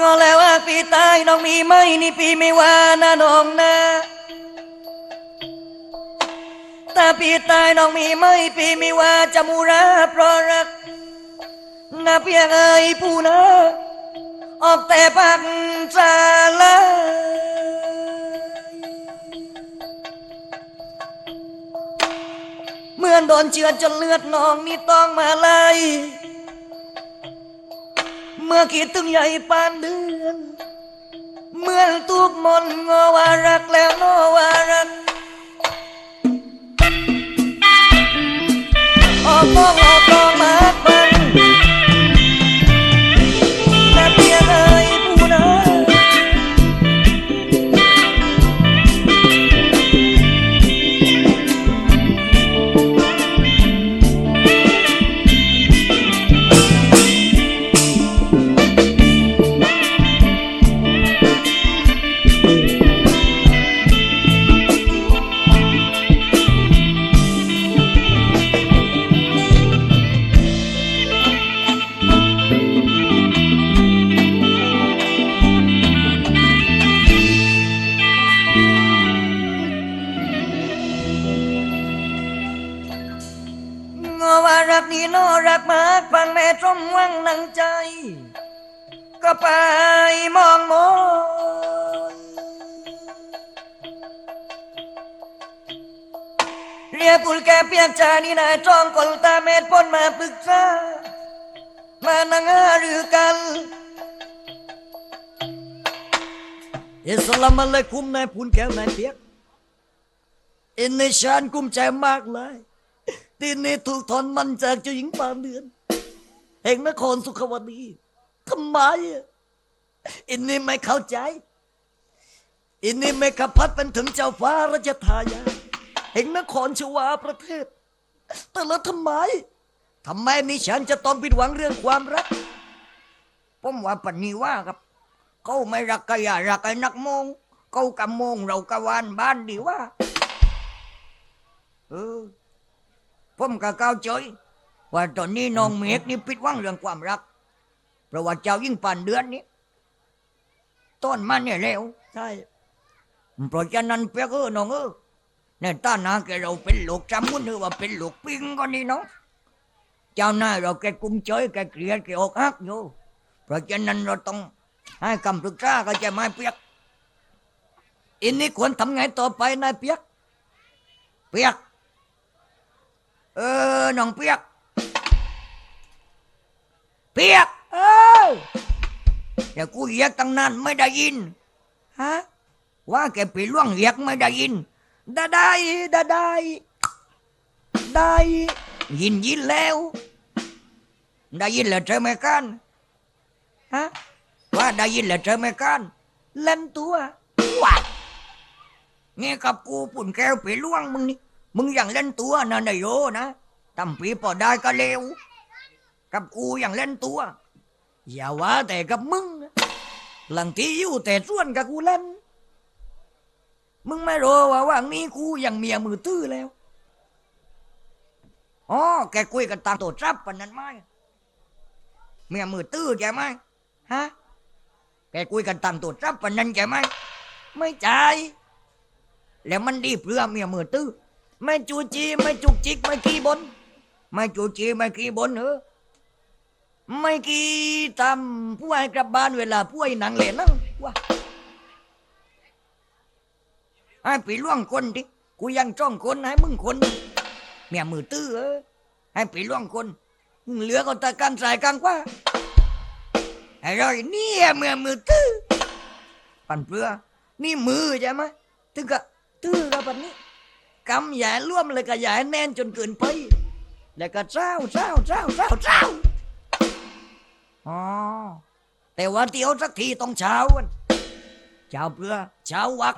งอแล้วว่าปีตายน้องมีไหมนี่ปีไม่ว่านะน้องนะถ้าปีตายน้องมีไหมปีไม่ว่าจะมูราเพราะรักนาเพียงเอ่ยผู้นะออกแต่ปากจาลาเมื่อโดนเชือดจนเลือดนองนี่ต้องมาไล่ เมื่อคิดถึงใหญ่ปานเดือน เมื่อทุกมนงอว่ารักแล้ ตรมวังนังใจ ก็ไปมองมองเรียกุลแกเปียกจานี่นายจ้องกลตาเม็ดพ้นมาปรึกษามานั่งหารือกัน อิสลามอะลัยคุมนายพูนแก้วนายเปียกอินในชานกุ้มใจมากเลยที่นี่ถูกถอนมันจากเจ้าหญิงปาเดือน แห่งนครสุขวดีทำไมอินนี่ไม่เข้าใจ อินนี่ไม่ขับพัดเป็นถึงเจ้าฟ้าราชทายาแห่งนครชวาประเทศ แต่แล้วทำไมทำไมนี่ฉันจะต้องผิดหวังเรื่องความรักผมว่าปนีว่าครับ เขาไม่รักก็อย่ารักไอ้นักมงเขากำมงเรากะวานบ้านดีว่า เออผมก็เก้าใจ ว่าตอนนี้น้องเมฆนี่ปิดหวังเรื่องความรัก เพราะว่าเจ้ายิ่งป่านเดือนนี้ต้นมันเนี่ยแล้วใช่เพราะฉะนั้นเปียกเออน้องเออในต้านาแกเราเป็นลูกจำมุนหรือว่าเป็นลูกปิงก็นี่เนาะเจ้านายเราแกกุ้มใจแกเกลียดแกอกหักอยู่เพราะฉะนั้นเราต้องให้คำปรึกษาก็จะไม่เปียกอินนี้ควรทำไงต่อไปนายเปียก เปียก เออน้องเปียก เปียก เออเดี๋ยวกูเรียกตั้งนานไม่ได้ยิน ฮะ ว่าแกปีล่วงเรียกไม่ได้ยินได้ได้ได้ได้ได้ยินยินแล้ว ได้ยินแล้วใช่ไหมกันฮะว่าได้ยินแล้วใช่ไหมกันเล่นตัวว้านี่กับกูปุ่นแก้วปีล่วงมึงนี่มึงอย่างเล่นตัวนะนายโยนะทำปีพอได้ก็เลว กับกูอย่างเล่นตัว อย่าว่าแต่กับมึงหลังที่อยู่แต่ส่วนกับกูเล่น มึงไม่รู้ว่าว่างนี้กูอย่างเมียมือตื้อแล้วอ๋อแกคุยกันตามตัวทรัพย์ปนนั้นไหมเมียมือตื้อแกไหมฮะแกคุยกันตามตัวทรัพย์ปนนั้นแกไหมไม่ใจแล้วมันดีเพื่อเมียมือตื้อไม่จูจีไม่จุกจิกไม่ขี้บนไม่จูจีไม่ขี้บนเออ ไม่ขี้ทำผู้ให้กลับบ้านเวลาผู้ให้หนังเล่นนั่งว่าให้ปีล่วงคนดิกูยังจ้องคนให้มึงคนเมียมือตื้อเออให้ปีล่วงคนมึงเหลือก็ตะกันใส่กันกว่าไอ้รอยนี่เมียมือตื้อปันเปลือนี่มือใช่ไหมถึงกับตื้อกับปันนี้กำอย่ร่วมเลยก็อย่าให้แน่นจนเกินไปแล้วก็เจ้าเจ้าเจ้าเจ้าเจ้า อ๋อแต่ว่าเดี๋ยวสักทีต้องเช้าวันเช้าเพื่อเช้าวัก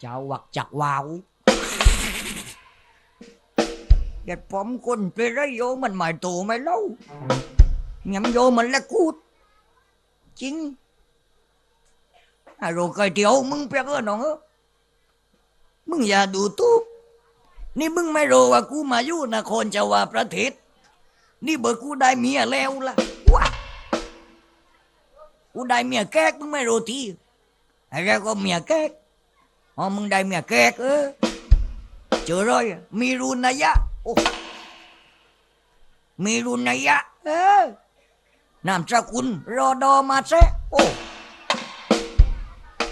เช้าวักจักวาวเด็ดผมคนไปไรโยมันหมายตัวไม่เล่าเงี้ยมโยมันและกูดจริงอะโรกไก่เดียวมึงเปียกเออน้องเออมึงอย่าดูทูบนี่มึงไม่รู้ว่ากูมาอยู่นครจาวาประเทศ นี่เบอร์กูได้เมียแล้วล่ะว้ากูได้เมียแก๊กมึงไม่รู้ทีไอ้แกก็เมียแก๊กอ๋อมึงได้เมียแก๊กเออเจอเลยมีรุนยะโอ้มีรุนยะ เออนามสกุลรอดอมาเซะโอ้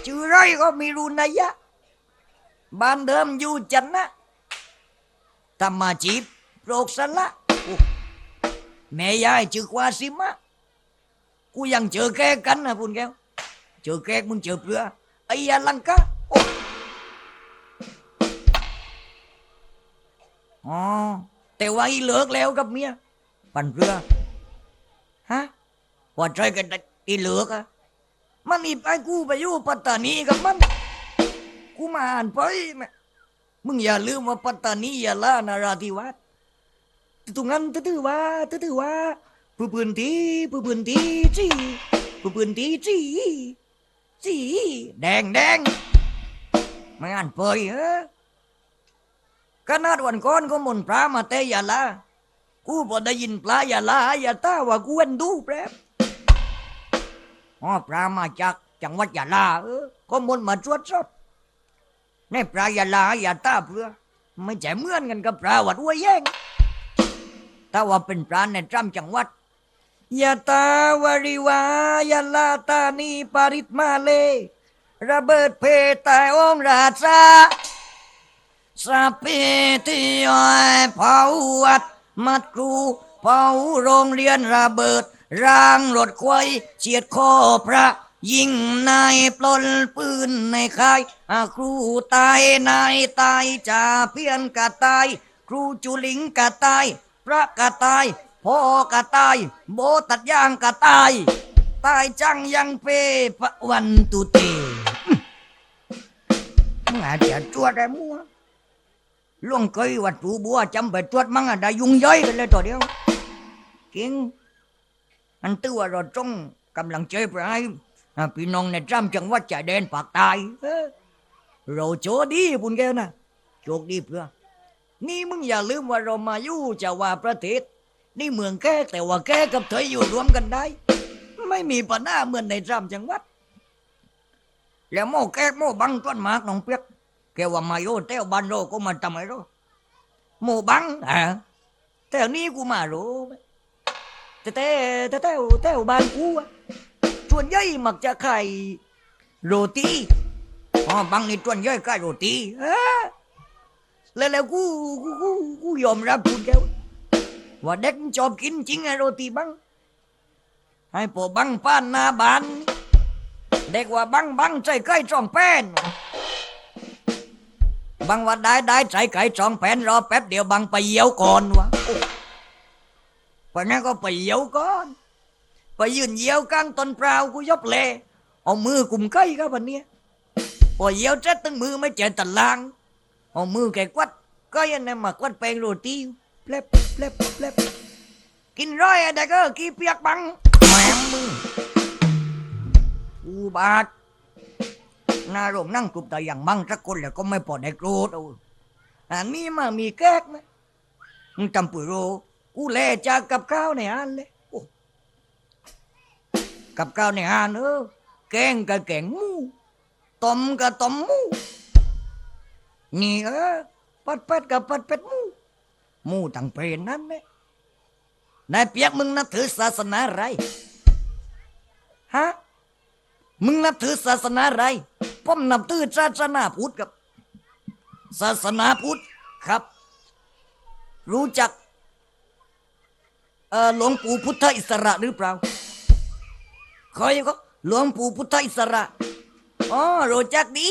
ชื่อไรก็มีรุนยะ บ้านเดิมอยู่จันนะทำมาจีบโปรกสละโอ้ แม่ยายชื่อกวาสิมะกูยังเจอแกกันนะคุณแก้วเจอแกมึงเจอเปลือไอ้ยาลังกาอ้อ๋อแต่ว่าอีเลิกแล้วกับเมียปันเปลือฮะว่าใจกันอีเลิกอะมันอีไปกูไปอยู่ปัตตานีกับมันกูมาอ่านไปมึงอย่าลืมว่าปัตตานียาลานาราธิวาส ตรงนั้นตื้อว่าตื้อว่าปืนปืนทีปืนปืนทีจีปืนปืนทีจีจีแดงแดงไม่อ่านเปยเออขนาดวันก่อนก็มนต์พระมาเตยาลากูพอได้ยินปลายาลาอย่าตาว่ากูเอ็นดูแปรบอ๋อพระมาจากจังหวัดยาลาเออก็มนมาตรวจสอบในปลายาลาอย่าตาเพื่อไม่ใช่เหมือนกันกับปลาวัดอ้วแย่ง ถ้าว่าเป็นพระในจำจังหวัดยะตาวาริวายลาตานีปาริตมาเล ระเบิดเพตายองราชาสาเปติยอยเผาวัด มัดครูเผาโรงเรียนระเบิดร่างรถควายเฉียดคอพระ ยิงนายปล้นปืนในค่ายครูตายนายตายจ่าเพียนกะตาย ครูจุลิงกะตาย พระกะตายพ่อกะตายโบตัดย่างกะตาย ตายจังยังเปพระวันตุเตมึงอาจจะจวดได้มัวล่วงเคยวัดปูบัวจำไปจวดมั่งอะได้ยุ่งย่อยกันเลยตัวเดียวเก่งอันตัวเราจงกำลังใจไปให้อ่าพี่น้องในจำจังวัดชายแดนปากตายเราโชดีปุนแก้วนะโชคดีเพื่อ นี่มึงอย่าลืมว่าเรามาอยู่จะว่าประเทศ นี่เมืองแก่แต่ว่าแก่กับเธออยู่รวมกันได้ ไม่มีปัญหาเหมือนในจำจังหวัด แล้วโม่แก่โม่บังต้นมากน้องเปียกแกว่ามาโยเต้วบ้านเราก็มาทำไมเราโม่บังอะแต่นี้กูมารู้แต่แต่แต่แต่แต่บ้านกูอะส่วนใหญ่มักจะขายโรตีอ๋อบังนี่ส่วนใหญ่ขายโรตีเออ แล้วแล้วกูกูกูกูยอมรับคุณแกวว่าเด็กชอบกินจริงไอโรตีบังให้ปอบังป้านหน้าบานเด็กว่าบังบังใจไก่จ่องแป้นบังว่าได้ได้ใจไก่จ่องแป้นรอแป๊บเดียวบังไปเยี่ยวก่อนวะโอ้เพราะนั้นก็ไปเยี่ยวก่อน ไปยืนเยี่ยวกลางต้นเปล่ากูยบเลเอามือกุมไก่ครับวันนี้พอเยี่ยวเจ็ดตั้งมือไม่เจอตะลาง เอามือแกกวัดก็ยังนำมากวัดแปลงโรตีเปลบเปลบเปลบกินร้อยอะไรก็กี่เปียกบังแหมมืออุบาทนารงนั่งกลุ่มแต่อย่างบังสักคนแล้วก็ไม่พอได้โกรธเอาอันนี้มามีแก๊กนะมึงจำปุ๋ยโรกูแลจากกับข้าวในอันเลยกับข้าวในอันเออแกงกับแกงมูต้มกับต้มมู นี่เออปัดเป็ดกับปัดเป็ดมูมูตั้งเป็นนั่นเนี่ยนายเปียกมึงนับถือศาสนาอะไรฮะมึงนับถือศาสนาอะไรผมนับถือศาสนาพุทธกับ ศาสนาพุทธครับ รู้จักหลวงปู่พุทธอิสระหรือเปล่าเคยก็หลวงปู่พุทธอิสระอ๋อรู้จักดี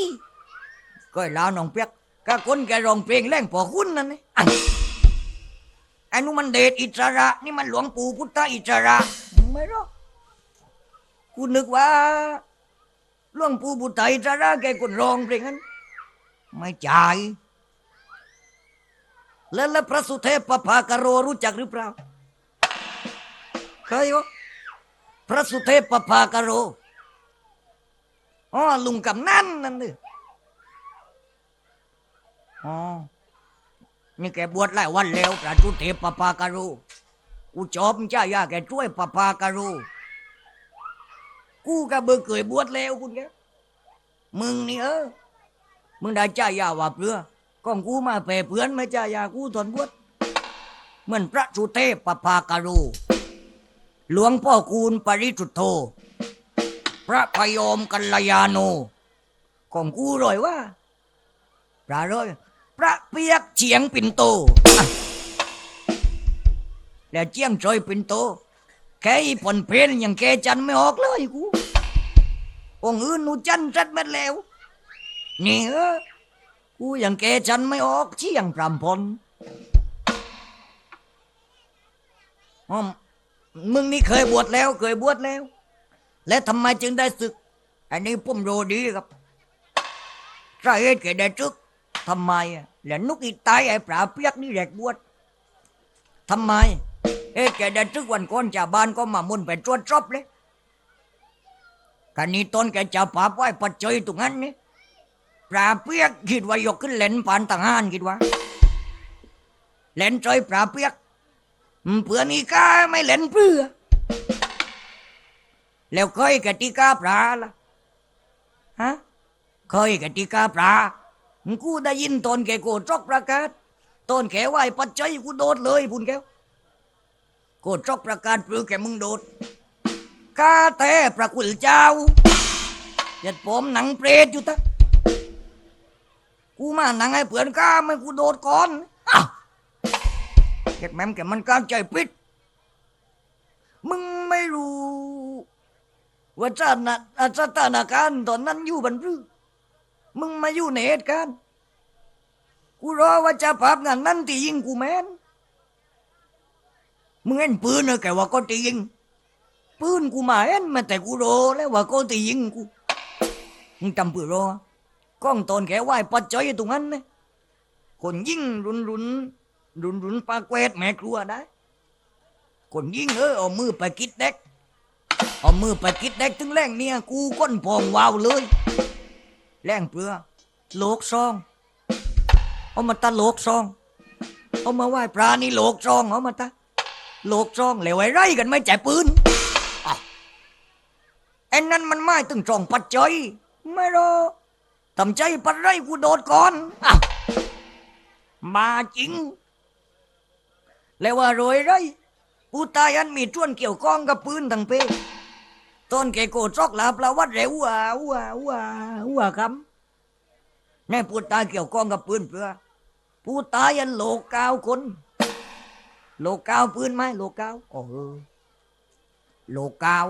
ก็ลาวน้องเปียก ก็คนแกร้องเพลงแรงพอคุณนั่นนี่อันไอ้นู้มันเดชอิสระ นี่มันหลวงปู่พุทธอิสระไม่หรอกกูนึกว่าหลวงปู่พุทธอิสระแกคนร้องเพลงนั้นไม่จ่ายแล้วพระสุเทพปภากโรรู้จักหรือเปล่าเคยวะพระสุเทพปภากโรอ๋อลุงกำนันนั่นนี่ อ๋อ นี่แกบวชหลายวันแล้วพระจุเทพปปาการูกูจอบจ้ายาแกช่วยปปาการูกูกูกับเบอเกยบวชแล้วคุณแกมึงนี่เออ มึงได้จ่ายาว่าเปลือก้องกูมาเปรเพื่อนไม่จ่ายากูทนบวชเหมือนพระสุเทพปาการูหลวงพ่อคูณปริสุโธพระพยอมกัลยาโน ของกูรอยว่าพระรอย พระเปียกเฉียงปิ่นโต แล้วเจียงจอยปิ่นโต แค่ผลเพลนอยังแกจันไม่ออกเลยกูองค์อื่นหนูจันจัดมาแล้วนี่เออกูอยังแกจันไม่ออกเชียงพรำพลอ้อมึงนี่เคยบวชแล้วเคยบวชแล้ว และทำไมจึงได้ศึก อันนี้ผมโรดีครับสาเหตุแกได้ศึก ทำไมแล้วนุกอีตายไอ้ปลาเปียกนี่แหลกบวชทำไม เอ๊ะแกได้ศึกวันก่อนชาวบ้านก็มามุ่นไปตรวจสอบเลยกันนี้ต้นแกจะปาบไว้ปัจจัยตรงนั้นนี่ปลาเปียกคิดว่ายกขึ้นเล่นปานต่างหานคิดว่าเล่นใจปลาเปียกเพื่อนี่ก้าไม่เล่นเพื่อแล้วเคยกติกาปลาล่ะฮะเคยกติกาปลา กูได้ยินตอนแกโกจอกประกาศตอนแกไหวปัจจัยกูโดดเลยพุ่นแก้วโกจอกประกาศปลือแกมึงโดดกาแต่พระกุลเจ้าเจ็ดผมหนังเปรตอยู่ตะกูมาหนังให้เพื่อนก้าไม่กูโดดก่อนอ้าวเก็บแม่มแกมันกลารใจปิด มึงไม่รู้ว่าสถานะสถานการณ์ตอนนั้นอยู่บันรื้อ มึงมาอยู่ในเหตุการณ์กูรอว่าจะภาพงานนั้นที่ยิงกูแมนมึงเห็นปืนเนอะแกว่าก็ตียิงปืนกูมาเห็นมาแต่กูรอแล้วว่าก็ตียิงกูมึงจำปืนรอก้องตอนแกไหวปัดจอยตรงนั้นนะคนยิงรุนรุนรุนรุนปลาแกวดแม่ครัวได้คนยิงเออเอามือไปกิดเด็กเอามือไปกิดเด็กถึงแรงเนี่ยกูก้นพองวาวเลย แรงเปลือโลกซองเอามาตะโลกซองเอามาไหว้ปลานี่โลกซองเอามาตะโลกซองแล้วไว้ไรกันไม่แจปืนไอ้นั่นมันไม่ตึงจองปัดใจยไม่หรอทำใจปัดไรกูโดดก่อนอมาจริง แล้วว่ารวยไรผู้ตายอันมีจ้วนเกี่ยวข้องกับปืนทั้งเพ ต้นแกโกดซอกลาปลาวัดเร็วอะว่ะว่ะว่ะครับแน่ผู้ตายเกี่ยวข้องกับปืนเพื่อผู้ตายอันโลกกาวคน โลกกาวปืนไหมโลกกาวโอ้โลกกาว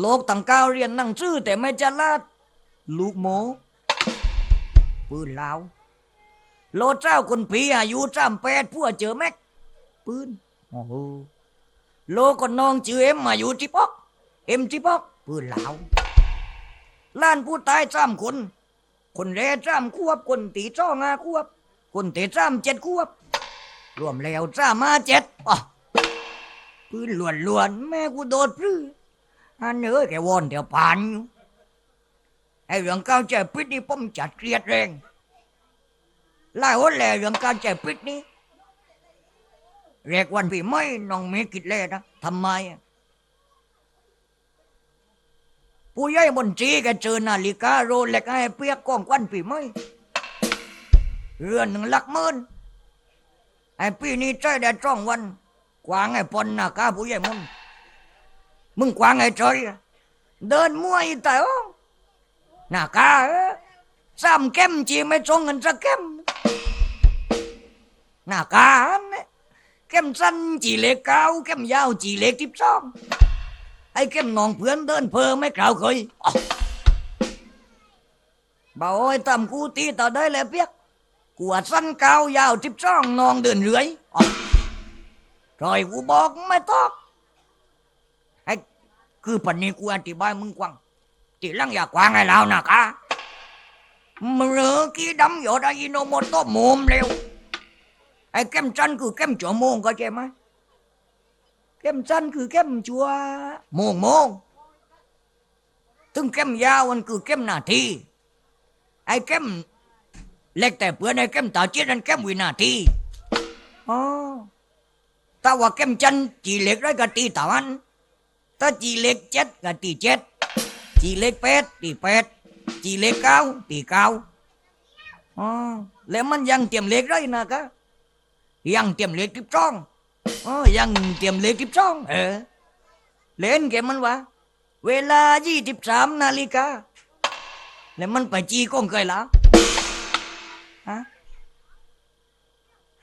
โลกต่างกาวเรียนนังสือแต่ไม่จะลาดลูกโมปืนลาวโลเจ้าคนผีอายุจำแปดพวเจอแม็กปืนโอ้โหโลคนน้องชื่อเอ็มอายุที่ปอก เอ็มที่ปอกปืนลาวล้านผู้ตายจำคน คนแรจำควบ คนตีจ้องาควบ คนเตีจำเจ็ดควบ รวมแล้วจ้ามาเจ็ดอ๋อปืนล้วนๆแม่กูโดดพื้อันเนื้อแกวอนเดี๋ยวผ่านอยู่ไอ้เรื่องการแจปิดนี่ผมจัดเกลียดแรงไล่หัวแหล่เรื่องการแจปิดนี่เรียกวันปีใหม่น้องเมกิดเล่นะทำไมอะ ผู้ใหญ่บนตรีแกเจอนาฬิกาโรเล็กให้เปียกกองควันปีใหม่เรือนหนึ่งหลักหมื่นไอ้ปีนี้ใจได้จ้องวันกวางไอ้ปนหน้ากาผู้ใหญ่มุนมึงกวางไอ้จอยเดินมั่วอีแต่อ้หน้ากาเอ้อซ้ำเข้มจีไม่ตรงกันสักเข้มหน้ากาเนี่ยเข้มสั้นจีเล็กเก้าเข้มยาวจีเล็กทิบสอง ไอ้เข้มนองเพื่อนเดินเพอไม่กล่าวเคยอ้าวบ่าวไอ้ตำกูตีต่อได้เลยเปียกกูว่าสั้นเก้ายาวทิบสองนองเดินเรื่อยรอยกูบอกไม่ต้อบไอ้คือปันนี้กูอธิบายมึงกว้างทีลังอย่ากวางให้เรานะคะมือกี้ดำอยู่ได้ยินโมโตมุมเร็วไอ้แก้มจันคือแก้มจัวโมงก็ใช่ไหม แก้มจันคือแก้มจัวโมงโมงถึงแก้มยาวมันคือแก้มนาทีไอ้แก้มเล็กแต่เพื่อนไอ้แก้มตาเจี๊ยนั่นแก้มวินาทีอ๋อถ้าว่าแก้มจันจีเล็กได้ก็ตีตาวันถ้าจีเล็กเจ็ดก็ตีเจ็ดจีเล็กเป็ดตีเป็ดจีเล็กเก้าตีเก้าอ๋อแล้วมันยังเตรียมเล็กไรนะคะยังเตรียมเล็กทิบจ้อง อ๋อยังเตรียมเล็กทิบจ้องเออ เล่นเกมมันวะ เวลายี่สิบสามนาฬิกา แล้วมันไปจีก้องเคยแล้วฮะ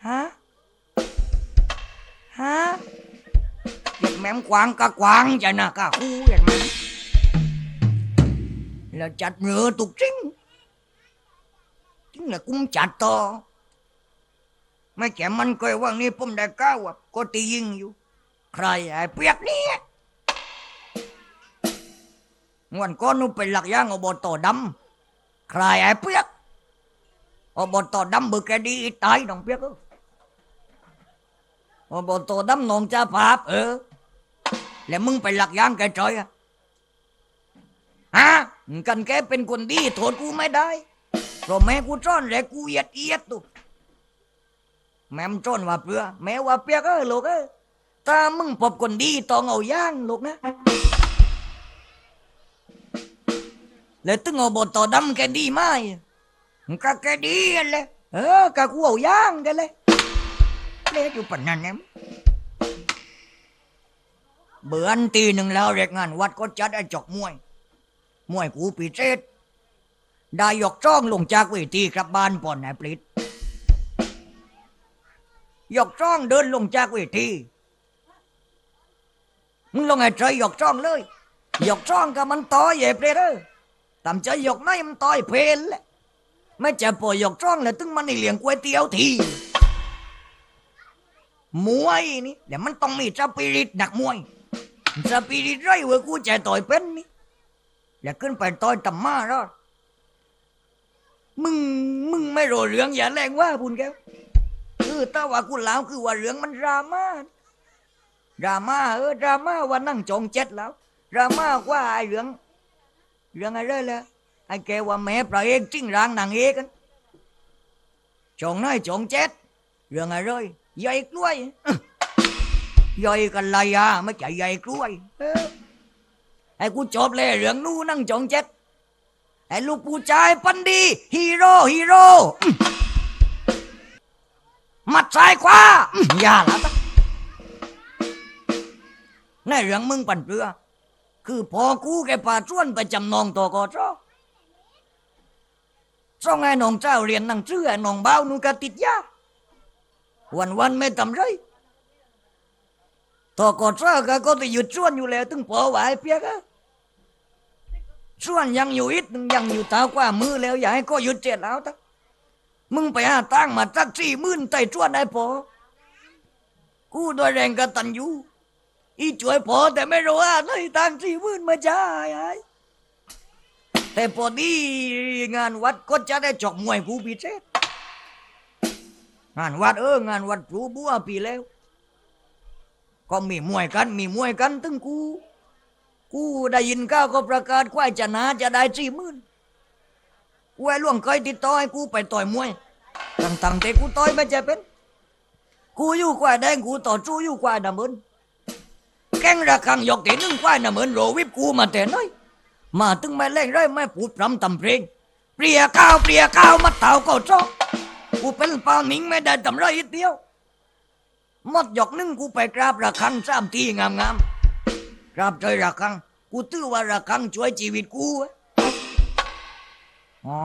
ฮะ ฮะเด็กแม่มกวางกะกวางจะนะกะคู่เด็กแม่มแล้วจัดเรือตุกจริงจริง là cũng chặt to ไม่แก่มันเคยว่านี่ผมได้ก้าวก็ตียิงอยู่ ใครไอ้เปียกนี่วันก่อนนู้เป็นหลักย่างอบตดำใครไอ้เปียกอบตดำเบึกแกดีตายน้องเปียกอบตดำนองจ้าภาพเออ แล้วมึงไปหลักย่างแกจอยอะฮะกันแกเป็นคนดีโทษกูไม่ได้เพราะแม่กูซ่อนและกูเอียดเอียดตุ แม่มซ่อนว่าเปลือแม่ว่าเปียกเออลูกเออถ้ามึงพบคนดีต้องเอาย่างลูกนะ แล้วตึงเอาบทต่อดำแกดีไหมก็แกดีนั่นแหละเออกะกูเอาย่างกันเลยเล่อยู่ปนนั้นเนี่ยเบื่ออันตีหนึ่งแล้วเด็กงานวัดก็จัดไอ้จอกมวย มวยกูปีเศษได้ยกจ้องลงจากเวทีกลับบ้านป่อนไอ้ปลิด ยกจ้องเดินลงจากเวทีมึงลงไอ้ใจหยอกจ้องเลยหยอกจ้องกับมันต่อยเย็บเลยเด้อตามใจหยอกในมันต่อยเพลนแหละไม่จะปล่อยหยอกจ้องเลยตึงมันในเลี้ยงก๋วยเตี๋ยวทีมวยนี่เดี๋ยวมันต้องมีสปิริตหนักมวยสปิริตไรเว้ยกูใจต่อยเป็นนี่แล้วขึ้นไปต่อยตำมาแล้วมึงมึงไม่รู้เรื่องอย่าแรงว่าบุญแก้ว คือถ้าว่ากูลาวคือว่าเรื่องมันดราม่าดราม่าเออดราม่าว่านั่งจองเจ็ดแล้วดราม่าว่าไอ้เรื่องเรื่องอะไรเลยไอ้แกว่าแม่พระเอกจริงรางนางเอกกันจองน้อยจองเจ็ดเรื่องอะไรใหญ่กล้วยอื้อใหญ่กันเลยอะไม่ใช่ใหญ่กล้วยไอ้กูจบเลยเรื่องนู้นนั่งจองเจ็ดไอ้ลูกผู้ชายปันดีฮีโร่ฮีโร่ มัดซ้ายขวาอื้ออย่าละในเรื่องมึงปั่นเปลือคือพอกูแกป่าชวนไปจำนองตัวกอจ้อจ้องไอ้น้องเจ้าเรียนหนังสือไอ้น้องเบ้านูก็ติดยาวันวันไม่ทำไรตัวกอจ้อก็ก็จะหยุดชวนอยู่แล้ว ตึงพอไหวเพียกอะชวนยังอยู่อีกยังอยู่เท้ากว่ามือแล้ว อย่าให้ก็หยุดเจ็ดแล้วตั้ง มึงไปหาตั้งมาสักสี่หมื่นไต่ชั่วนได้พอกูโดยแรงกระตันยูอีช่วยพอแต่ไม่รู้ว่าในทางสี่หมื่นมาจ่ายไอ้แต่พอดีงานวัดก็จะได้จอกมวยผู้พิเศษงานวัดเอองานวัดผู้บัวปีแล้ว ก็มีมวยกัน มีมวยกันตึงกู กูได้ยินก้าวก็ประกาศควายชนะจะได้สี่หมื่น กูไอ้ล่วงเคยติดต่อให้กูไปต่อยมวยตั้งๆแต่กูต่อยไม่จะเป็นกูอยู่ควาแดงกูต่อสู้อยู่ควายดำเนินแกงระคังยกเตีหนึ่งควายน่ะเหมือนโรวิบกูมาแต่น้อย มาตึงไม่เล่งไรไม่พูดพรำทำเพลงเปรียข้าวเปรียข้าวมัดเต่าก็จ้องกูเป็นปลาหนิงไม่ได้ทำไรอีกเดียวมดหยกนึ่งกูไปกราบระคังสามทีงามๆกราบใจระคัง กูตื้อว่าระคังช่วยชีวิตกู เว้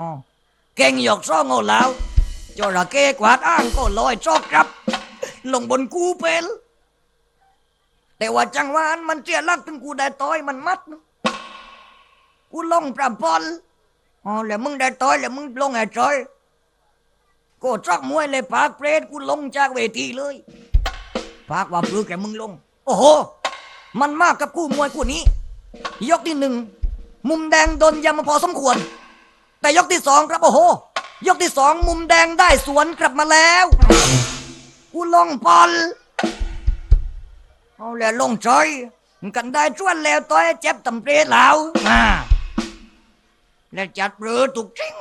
เก่งหยอกซ่องเอาแล้วจระเข้กวาดอ้างก็ลอยจอกครับ ลงบนกูเป็นแต่ว่าจังหวะนั้นมันเจียลักถึงกูได้ต่อยมันมัดกูลงปรับอนอ๋อแล้วมึงได้ต่อยแล้วมึงลงไอ้จอยกูจักมวยเลยปากเปรตกูลงจากเวทีเลยปากว่าปลือแกมึงลง โอ้โห มันมากกับกูมวยกูนี้ ยกที่หนึ่งมุมแดงโดนยำมาพอสมควร แต่ยกที่สองครับโอ้โห ยกที่สองมุมแดงได้สวนกลับมาแล้ว กูลงปอนเอาแล้วลงจอยกันได้ชวนแล้วต้อยเจ็บตำเปรตแล้วอ่าแล้วจัดเรือถูกจริง